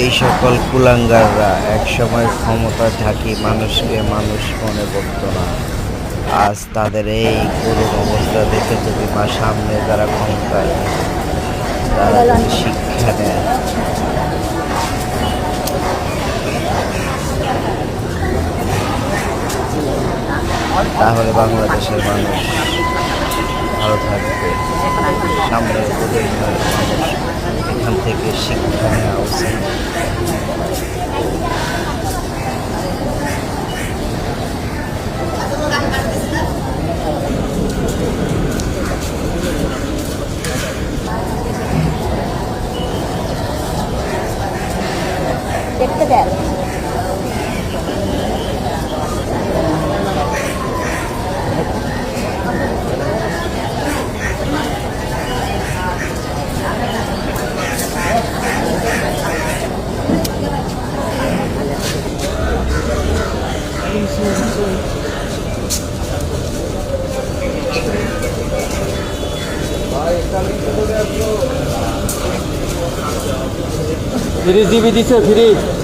এই সকল কুলাঙ্গাররা একসময় ক্ষমতা থাকি মানুষকে মানুষ মনে করত না। আজ তাদের এই করুণ অবস্থা দেখে যদি মা সামনে যারা ক্ষমতায়, তারা যদি শিক্ষা নেয় তাহলে বাংলাদেশের মানুষ ভালো থাকবে। মানুষ এখান থেকে শিক্ষা নেওয়া উচিত। দেখতে দেন। ফ্রিজ দিবি দিছে ফ্রিজ।